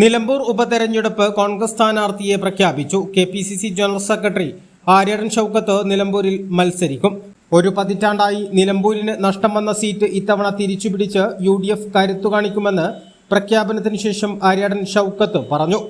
നിലമ്പൂർ ഉപതെരഞ്ഞെടുപ്പ് കോൺഗ്രസ് സ്ഥാനാർത്ഥിയെ പ്രഖ്യാപിച്ചു. K P C C general secretary Aryadan Shoukath നിലമ്പൂരിൽ മത്സരിക്കും. ഒരു പതിറ്റാണ്ടായി നിലമ്പൂരിന് നഷ്ടം വന്ന സീറ്റ് ഇത്തവണ തിരിച്ചുപിടിച്ച് യു ഡി എഫ് കരുത്തു കാണിക്കുമെന്ന് പ്രഖ്യാപനത്തിന് ശേഷം ആര്യടൻ ഷൗക്കത്ത് പറഞ്ഞു.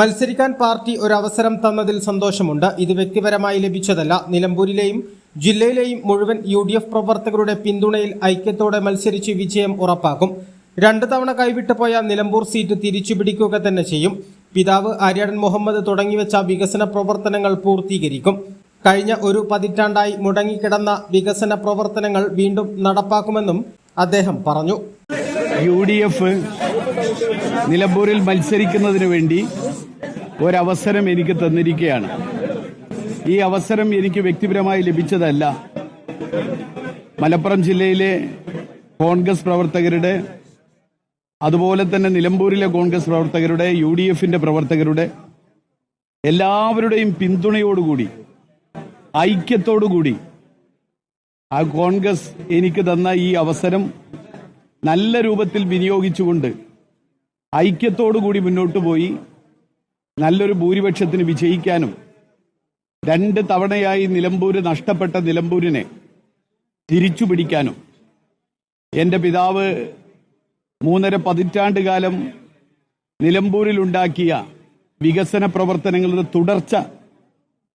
മത്സരിക്കാൻ പാർട്ടി ഒരു അവസരം തന്നതിൽ സന്തോഷമുണ്ട്. ഇത് വ്യക്തിപരമായി ലഭിച്ചതല്ല. നിലമ്പൂരിലെയും ജില്ലയിലെയും മുഴുവൻ യു പ്രവർത്തകരുടെ പിന്തുണയിൽ ഐക്യത്തോടെ മത്സരിച്ച് വിജയം ഉറപ്പാക്കും. രണ്ട് തവണ കൈവിട്ടു പോയ നിലമ്പൂർ സീറ്റ് തിരിച്ചു പിടിക്കുക തന്നെ ചെയ്യും. പിതാവ് ആര്യാടൻ മുഹമ്മദ് തുടങ്ങിവെച്ച വികസന പ്രവർത്തനങ്ങൾ പൂർത്തീകരിക്കും. കഴിഞ്ഞ ഒരു പതിറ്റാണ്ടായി മുടങ്ങിക്കിടന്ന വികസന പ്രവർത്തനങ്ങൾ വീണ്ടും നടപ്പാക്കുമെന്നും അദ്ദേഹം പറഞ്ഞു. യു ഡി എഫ് നിലമ്പൂരിൽ മത്സരിക്കുന്നതിന് വേണ്ടി ഒരവസരം എനിക്ക് തന്നിരിക്കുകയാണ്. ഈ അവസരം എനിക്ക് വ്യക്തിപരമായി ലഭിച്ചതല്ല. മലപ്പുറം ജില്ലയിലെ കോൺഗ്രസ് പ്രവർത്തകരുടെ അതുപോലെ തന്നെ നിലമ്പൂരിലെ കോൺഗ്രസ് പ്രവർത്തകരുടെ യു ഡി എഫിന്റെ പ്രവർത്തകരുടെ എല്ലാവരുടെയും പിന്തുണയോടുകൂടി ഐക്യത്തോടുകൂടി ആ കോൺഗ്രസ് എനിക്ക് തന്ന ഈ അവസരം നല്ല രൂപത്തിൽ വിനിയോഗിച്ചുകൊണ്ട് ഐക്യത്തോടുകൂടി മുന്നോട്ട് പോയി നല്ലൊരു ഭൂരിപക്ഷത്തിന് വിജയിക്കാനും രണ്ട് തവണയായി നിലമ്പൂര് നഷ്ടപ്പെട്ട നിലമ്പൂരിനെ തിരിച്ചു പിടിക്കാനും എന്റെ പിതാവ് മൂന്നര പതിറ്റാണ്ട് കാലം നിലമ്പൂരിലുണ്ടാക്കിയ വികസന പ്രവർത്തനങ്ങളുടെ തുടർച്ച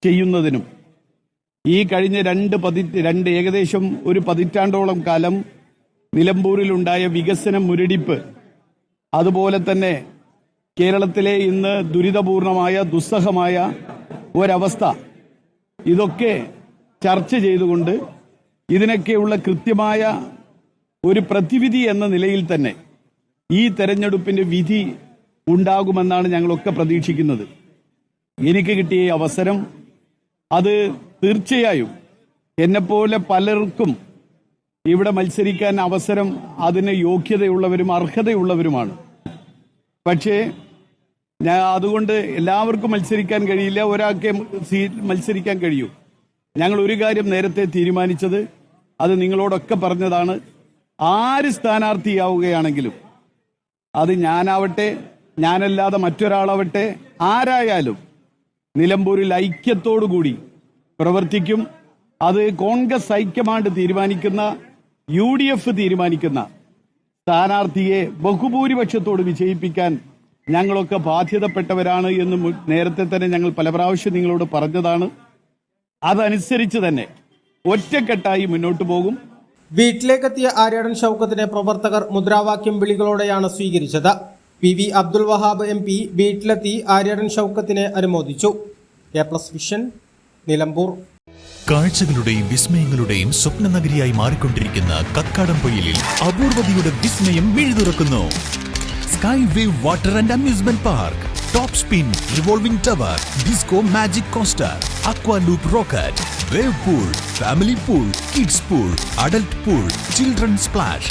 ചെയ്യുന്നതിനും ഈ കഴിഞ്ഞ രണ്ട് പതി രണ്ട് ഏകദേശം ഒരു പതിറ്റാണ്ടോളം കാലം നിലമ്പൂരിലുണ്ടായ വികസന മുരടിപ്പ് അതുപോലെ തന്നെ കേരളത്തിലെ ഇന്ന് ദുരിതപൂർണമായ ദുസ്സഹമായ ഒരവസ്ഥ ഇതൊക്കെ ചർച്ച ചെയ്തുകൊണ്ട് ഇതിനൊക്കെയുള്ള കൃത്യമായ ഒരു പ്രതിവിധി എന്ന നിലയിൽ തന്നെ ഈ തെരഞ്ഞെടുപ്പിന്റെ വിധി ഉണ്ടാകുമെന്നാണ് ഞങ്ങളൊക്കെ പ്രതീക്ഷിക്കുന്നത്. എനിക്ക് കിട്ടിയ അവസരം അത് തീർച്ചയായും എന്നെപ്പോലെ പലർക്കും ഇവിടെ മത്സരിക്കാൻ അവസരം അതിന് യോഗ്യതയുള്ളവരും അർഹതയുള്ളവരുമാണ്. പക്ഷേ ഞാൻ അതുകൊണ്ട് എല്ലാവർക്കും മത്സരിക്കാൻ കഴിയില്ല ഒരാൾക്കേ മത്സരിക്കാൻ കഴിയൂ. ഞങ്ങൾ ഒരു കാര്യം നേരത്തെ തീരുമാനിച്ചത് അത് നിങ്ങളോടൊക്കെ പറഞ്ഞതാണ്. ആര് സ്ഥാനാർത്ഥിയാവുകയാണെങ്കിലും അത് ഞാനാവട്ടെ ഞാനല്ലാതെ മറ്റൊരാളാവട്ടെ ആരായാലും നിലമ്പൂരിൽ ഐക്യത്തോടുകൂടി പ്രവർത്തിക്കും. അത് കോൺഗ്രസ് ഐക്യമായിട്ട് തീരുമാനിക്കുന്ന യു ഡി എഫ് തീരുമാനിക്കുന്ന സ്ഥാനാർത്ഥിയെ ബഹുഭൂരിപക്ഷത്തോട് വിജയിപ്പിക്കാൻ ഞങ്ങളൊക്കെ ബാധ്യതപ്പെട്ടവരാണ് എന്ന് നേരത്തെ തന്നെ ഞങ്ങൾ പല പ്രാവശ്യം നിങ്ങളോട് പറഞ്ഞതാണ്. അതനുസരിച്ച് തന്നെ ഒറ്റക്കെട്ടായി മുന്നോട്ട് പോകും. വീട്ടിലേക്കെത്തിയ ആര്യാടൻ ഷൗക്കത്തിനെ പ്രവർത്തകർ മുദ്രാവാക്യം വിളികളോടെയാണ് സ്വീകരിച്ചത്. P V Abdul Wahab M P വീട്ടിലെത്തി ആര്യാടൻ ഷൗക്കത്തിനെ അനുമോദിച്ചു. A plus vision Nilambur. കാഴ്ചകളുടെയും വിസ്മയങ്ങളുടെയും സ്വപ്ന നഗരിയായി മാറിക്കൊണ്ടിരിക്കുന്ന കക്കാടംപൊയിലിൽ അപൂർവതയുടെ വിസ്മയം മിഴുതുറക്കുന്നു. Sky wave water and amusement park top spin revolving tower disco magic coaster aqua loop rocket wave pool family pool kids pool adult pool children splash